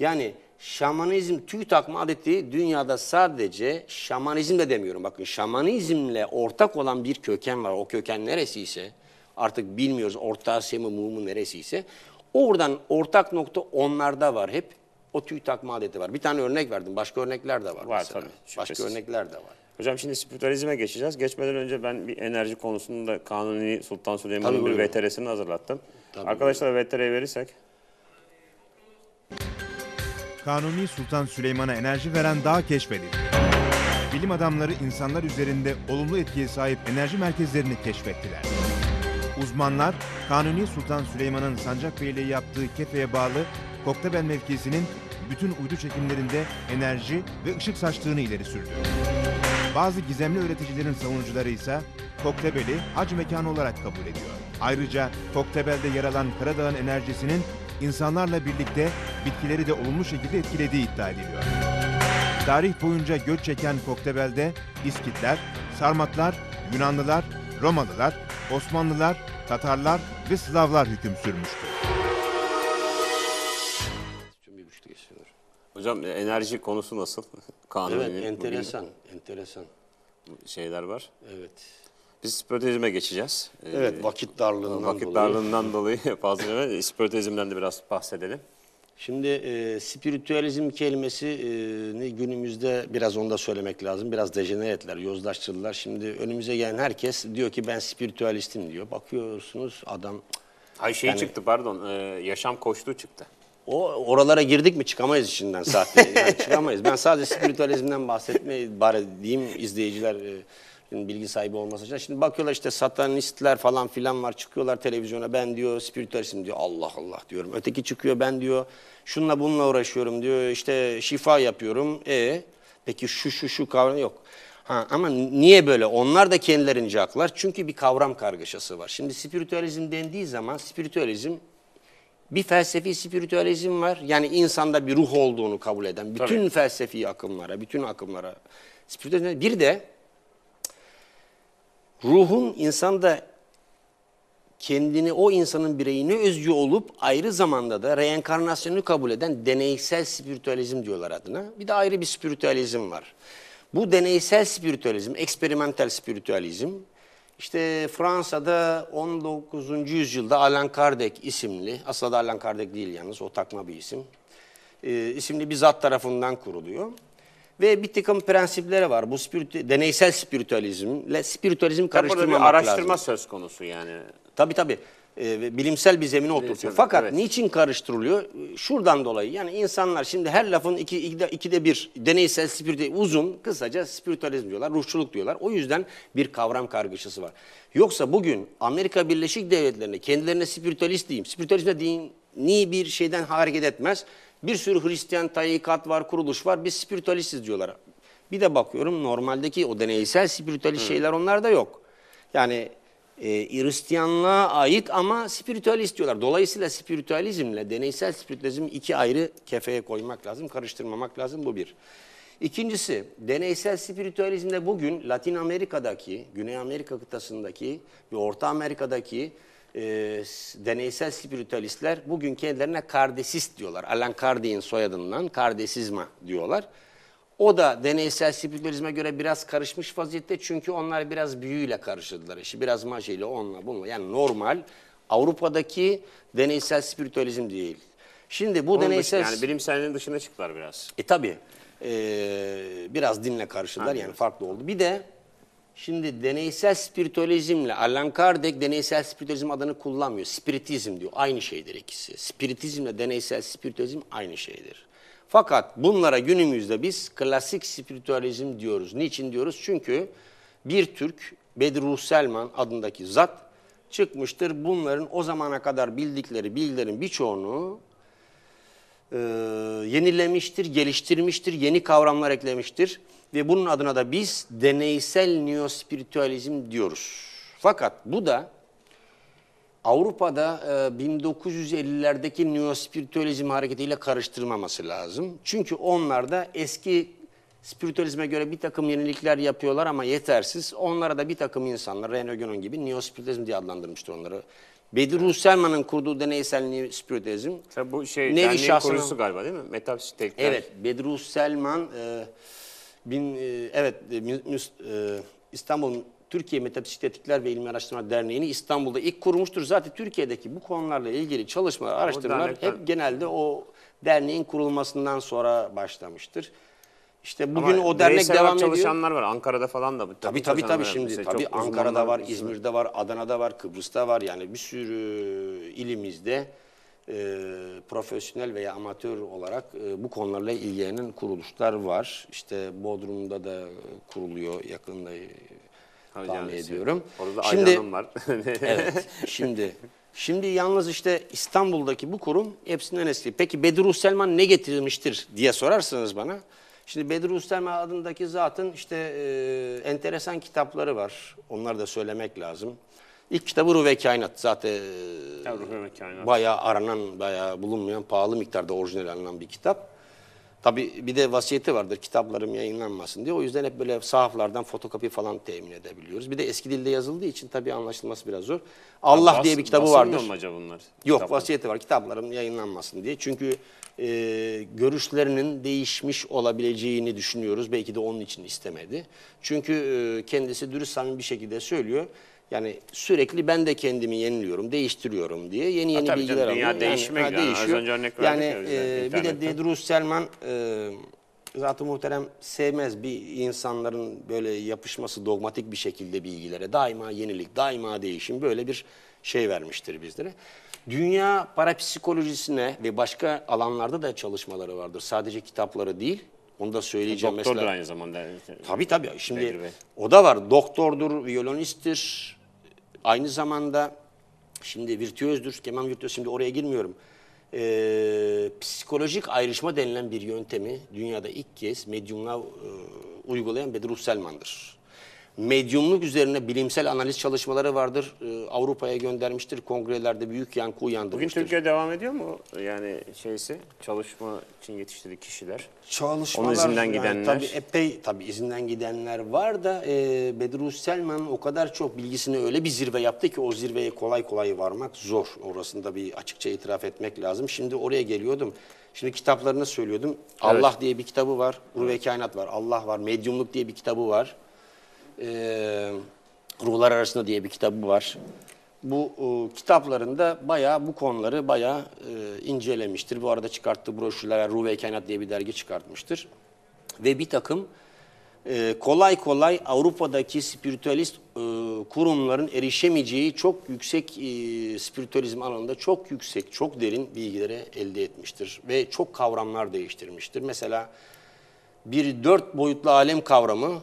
Yani şamanizm tüy takma adeti dünyada sadece şamanizm de demiyorum. Bakın şamanizmle ortak olan bir köken var. O köken neresiyse artık bilmiyoruz Orta Asya mı Mu mu neresiyse. Oradan ortak nokta onlarda var hep. O tüy takma adeti var. Bir tane örnek verdim. Başka örnekler de var. Var mesela. tabii, Başka şüphesiz. örnekler de var. Hocam şimdi spiritüalizme geçeceğiz. Geçmeden önce ben bir enerji konusunda Kanuni Sultan Süleyman'ın bir. VTR'sini hazırlattım. Tabii, Arkadaşlar VTR'yi verirsek. Kanuni Sultan Süleyman'a enerji veren dağ keşfedildi. Bilim adamları insanlar üzerinde olumlu etkiye sahip enerji merkezlerini keşfettiler. Uzmanlar, Kanuni Sultan Süleyman'ın Sancakbeyliğe yaptığı Kefe'ye bağlı Koktebel mevkisinin bütün uydu çekimlerinde enerji ve ışık saçtığını ileri sürdü. Bazı gizemli öğreticilerin savunucuları ise Koktebel'i hac mekanı olarak kabul ediyor. Ayrıca Koktebel'de yer alan Karadağ'ın enerjisinin insanlarla birlikte bitkileri de olumlu şekilde etkilediği iddia ediliyor. Tarih boyunca göç çeken Koktebel'de İskitler, Sarmatlar, Yunanlılar, Romalılar, Osmanlılar, Tatarlar ve Slavlar hüküm sürmüştü. Bir buçuk geçiyor. Hocam e, enerji konusu nasıl? Kanuni Evet enteresan. Enteresan. şeyler var. Evet. Biz spiritüalizme geçeceğiz. Ee, Evet vakit darlığından Vakit dolayı. darlığından dolayı fazla evet, spiritüalizmden de biraz bahsedelim. Şimdi e, spiritüalizm kelimesini günümüzde biraz onda söylemek lazım. Biraz dejenere ettiler, yozlaştırdılar. Şimdi önümüze gelen herkes diyor ki ben spiritüalistim diyor. Bakıyorsunuz adam Ay şey Yani- çıktı pardon, e, yaşam koçluğu çıktı. o oralara girdik mi çıkamayız içinden zaten. Yani çıkamayız. Ben sadece spiritüalizmden bahsetmeyi bari diyeyim izleyiciler e, bilgi sahibi olması için. Şimdi bakıyorlar işte satanistler falan filan var çıkıyorlar televizyona ben diyor spiritüalistim diyor Allah Allah diyorum. Öteki çıkıyor ben diyor şunla bununla uğraşıyorum diyor işte şifa yapıyorum. E peki şu şu şu kavram yok. Ha, ama niye böyle? Onlar da kendilerince haklılar. Çünkü bir kavram kargaşası var. Şimdi spiritüalizm dendiği zaman spiritüalizm bir felsefi spiritüalizm var. Yani insanda bir ruh olduğunu kabul eden bütün Tabii. felsefi akımlara, bütün akımlara spiritüalizm. Bir de ruhun insanda kendini o insanın bireyine özgü olup ayrı zamanda da reenkarnasyonu kabul eden deneysel spiritüalizm diyorlar adına. Bir de ayrı bir spiritüalizm var. Bu deneysel spiritüalizm, eksperimental spiritüalizm işte Fransa'da 19. yüzyılda Allan Kardec isimli, aslında da Allan Kardec değil yalnız o takma bir isim, e, isimli bir zat tarafından kuruluyor. Ve bir takım prensipleri var. Bu spiritü, deneysel spiritüalizmle spiritüalizm karıştırmamak bir araştırma lazım. söz konusu yani. Tabii tabii. Ve bilimsel bir zemine oturtuyor. Fakat evet. niçin karıştırılıyor? Şuradan dolayı. Yani insanlar şimdi her lafın iki, ikide, ikide bir deneysel spiritüel uzun kısaca spiritüalizm diyorlar, ruhçuluk diyorlar. O yüzden bir kavram kargaşası var. Yoksa bugün Amerika Birleşik Devletleri'nde kendilerine spiritüalist diyeyim. Spiritüalizm de dini bir şeyden hareket etmez. Bir sürü Hristiyan tarikat var, kuruluş var. Biz spiritüalistiz diyorlar. Bir de bakıyorum normaldeki o deneysel spiritüalist şeyler onlarda yok. Yani e, Hristiyanlığa ait ama spiritüalist diyorlar. Dolayısıyla spiritüalizmle deneysel spiritüalizm iki ayrı kefeye koymak lazım, karıştırmamak lazım bu bir. İkincisi deneysel spiritüalizmde bugün Latin Amerika'daki, Güney Amerika kıtasındaki ve Orta Amerika'daki e, deneysel spiritüalistler bugün kendilerine kardesist diyorlar. Alan Kardec'in soyadından kardesizma diyorlar. O da deneysel spiritüalizme göre biraz karışmış vaziyette çünkü onlar biraz büyüyle karıştırdılar işi. Biraz majiyle onunla bununla. Yani normal Avrupa'daki deneysel spiritüalizm değil. Şimdi bu Onun dışı- deneysel... yani bilimselliğin dışına çıktılar biraz. E tabi biraz dinle karıştırdılar yani farklı oldu. Bir de şimdi deneysel spiritüalizmle Allan Kardec deneysel spiritüalizm adını kullanmıyor. Spiritizm diyor. Aynı şeydir ikisi. Spiritizmle deneysel spiritüalizm aynı şeydir. Fakat bunlara günümüzde biz klasik spiritüalizm diyoruz. Niçin diyoruz? Çünkü bir Türk Bedruh Selman adındaki zat çıkmıştır. Bunların o zamana kadar bildikleri bilgilerin birçoğunu e, yenilemiştir, geliştirmiştir, yeni kavramlar eklemiştir. Ve bunun adına da biz deneysel neospiritüalizm diyoruz. Fakat bu da Avrupa'da e, 1950'lerdeki neospiritüalizm hareketiyle karıştırmaması lazım. Çünkü onlar da eski spiritüalizme göre bir takım yenilikler yapıyorlar ama yetersiz. Onlara da bir takım insanlar, René Guénon gibi neospiritüalizm diye adlandırmıştır onları. Bedir Hüselman'ın kurduğu deneysel spiritizm Tabii bu şey Nevi şahsına- galiba değil mi? Metafizik Evet, Bedrus Selman e, bin, e, evet e, Müs- e, İstanbul Türkiye Metafisiklettikler ve İlmi Araştırma Derneği'ni İstanbul'da ilk kurmuştur. Zaten Türkiye'deki bu konularla ilgili çalışmalar, araştırmalar hep genelde o derneğin kurulmasından sonra başlamıştır. İşte bugün Ama o dernek devam ediyor. çalışanlar var. Ankara'da falan da. Tabii tabii tabii şimdi Mesela tabii Ankara'da var, bir- İzmir'de var, Adana'da var, Kıbrıs'ta var. Yani bir sürü ilimizde e, profesyonel veya amatör olarak e, bu konularla ilgilenen kuruluşlar var. İşte Bodrum'da da kuruluyor yakında e, tahmin ediyorum. Orada da Şimdi Hanım var. evet. Şimdi şimdi yalnız işte İstanbul'daki bu kurum hepsinden eski. Peki Bedir Selman ne getirmiştir diye sorarsanız bana. Şimdi Bedir Selman adındaki zatın işte e, enteresan kitapları var. Onları da söylemek lazım. İlk kitabı Ruh ve Kainat. Zaten e, Ya, Ruh ve Kainat. bayağı aranan, bayağı bulunmayan, pahalı miktarda orijinal alınan bir kitap. Tabii bir de vasiyeti vardır kitaplarım yayınlanmasın diye. O yüzden hep böyle sahaflardan fotokopi falan temin edebiliyoruz. Bir de eski dilde yazıldığı için tabii anlaşılması biraz zor. Allah Bas- diye bir kitabı vardır. mu acaba bunlar? Yok Kitaplar. vasiyeti var kitaplarım yayınlanmasın diye. Çünkü e, görüşlerinin değişmiş olabileceğini düşünüyoruz. Belki de onun için istemedi. Çünkü e, kendisi dürüst samimi bir şekilde söylüyor. Yani sürekli ben de kendimi yeniliyorum, değiştiriyorum diye yeni yeni bilgiler canım, dünya alıyor. değişime gidiyor. Az önce örnek verdik Yani ya e, bir de. Dedrus Selman e, Zat-ı Muhterem sevmez bir insanların böyle yapışması dogmatik bir şekilde bilgilere. Daima yenilik, daima değişim böyle bir şey vermiştir bizlere. Dünya parapsikolojisine ve başka alanlarda da çalışmaları vardır. Sadece kitapları değil. Onu da söyleyeceğim Doktordur mesela. aynı zamanda. Tabii tabii. Şimdi Bey. o da var. Doktordur, violonisttir. Aynı zamanda şimdi virtüözdür, keman virtüöz. Şimdi oraya girmiyorum. Ee, psikolojik ayrışma denilen bir yöntemi dünyada ilk kez medyumla e, uygulayan Bedruh Selman'dır. Medyumluk üzerine bilimsel analiz çalışmaları vardır. Ee, Avrupa'ya göndermiştir. Kongrelerde büyük yankı Bugün uyandırmıştır. Türkiye devam ediyor mu? Yani şeysi çalışma için yetiştirdiği kişiler. Çalışmalar, Onun izinden yani gidenler. tabii epey tabii izinden gidenler var da e, Bedrus Selman o kadar çok bilgisini öyle bir zirve yaptı ki o zirveye kolay kolay varmak zor. Orasında bir açıkça itiraf etmek lazım. Şimdi oraya geliyordum. Şimdi kitaplarını söylüyordum. Allah diye bir kitabı var. Ruh ve Kainat var. Allah var. Medyumluk diye bir kitabı var. Ee, Ruhlar Arasında diye bir kitabı var. Bu e, kitaplarında bayağı bu konuları bayağı e, incelemiştir. Bu arada çıkarttığı broşürler Ruh ve Kainat diye bir dergi çıkartmıştır. Ve bir takım e, kolay kolay Avrupa'daki spiritüalist e, kurumların erişemeyeceği çok yüksek e, spiritüalizm alanında çok yüksek, çok derin bilgilere elde etmiştir. Ve çok kavramlar değiştirmiştir. Mesela bir dört boyutlu alem kavramı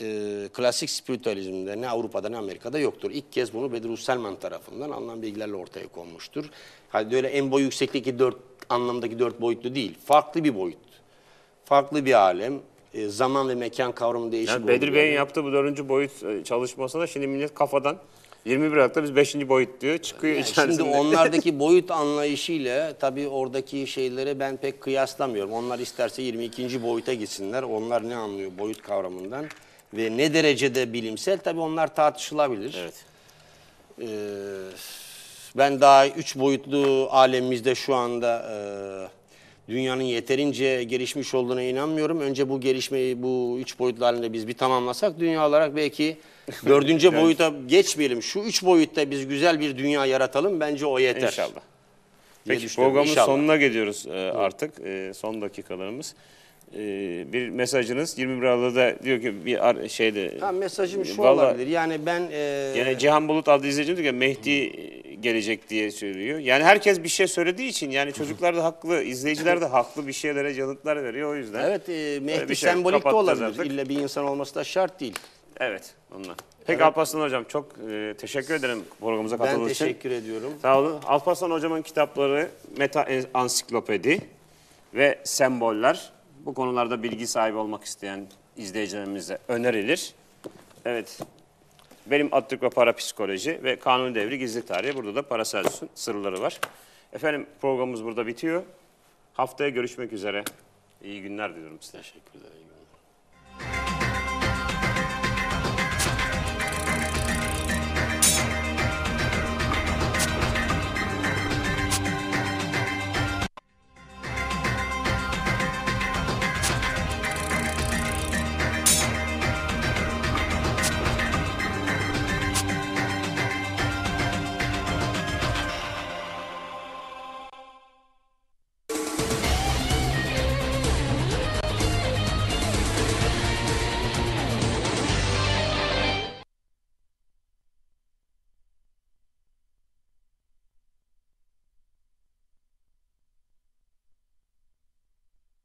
e, klasik spiritüalizmde ne Avrupa'da ne Amerika'da yoktur. İlk kez bunu Bedrus Selman tarafından alınan bilgilerle ortaya konmuştur. Hadi öyle en boy yüksekteki dört anlamdaki dört boyutlu değil. Farklı bir boyut. Farklı bir alem. e, zaman ve mekan kavramı değişik Yani Bedir Bey'in yani. yaptığı bu dördüncü boyut e, çalışmasında şimdi millet kafadan 21 Aralık'ta biz beşinci boyut diyor çıkıyor Yani içerisinde. Şimdi onlardaki boyut anlayışıyla tabii oradaki şeyleri ben pek kıyaslamıyorum. Onlar isterse 22. boyuta gitsinler. Onlar ne anlıyor boyut kavramından ve ne derecede bilimsel tabii onlar tartışılabilir. Evet. Ee, ben daha üç boyutlu alemimizde şu anda e, dünyanın yeterince gelişmiş olduğuna inanmıyorum. Önce bu gelişmeyi bu üç boyutlu alemde biz bir tamamlasak dünya olarak belki dördüncü boyuta geçmeyelim. Şu üç boyutta biz güzel bir dünya yaratalım. Bence o yeter. İnşallah. Peki programın İnşallah. sonuna geliyoruz e, artık. E, son dakikalarımız. E, bir mesajınız 21 Aralık'ta diyor ki bir şeyde Ha, mesajım şu Vallahi- olabilir. Yani ben e, Gene Cihan Bulut adlı izleyicimiz diyor ki Mehdi gelecek diye söylüyor. Yani herkes bir şey söylediği için yani çocuklar da haklı, izleyiciler de haklı bir şeylere yanıtlar veriyor o yüzden. evet e, Mehdi şey. sembolik de olabilir. artık. İlla bir insan olması da şart değil. Evet, onunla. Peki Alparslan Hocam çok e, teşekkür ederim programımıza Ben katıldığınız için. teşekkür ediyorum. Sağ olun. Alparslan Hocam'ın kitapları Meta Ansiklopedi ve Semboller. Bu konularda bilgi sahibi olmak isteyen izleyicilerimize önerilir. Evet. Benim Atatürk ve Parapsikoloji ve Kanuni Devri Gizli Tarihi. Burada da Paracelsus'un sırları var. Efendim programımız burada bitiyor. Haftaya görüşmek üzere. İyi günler diliyorum size. Teşekkür ederim.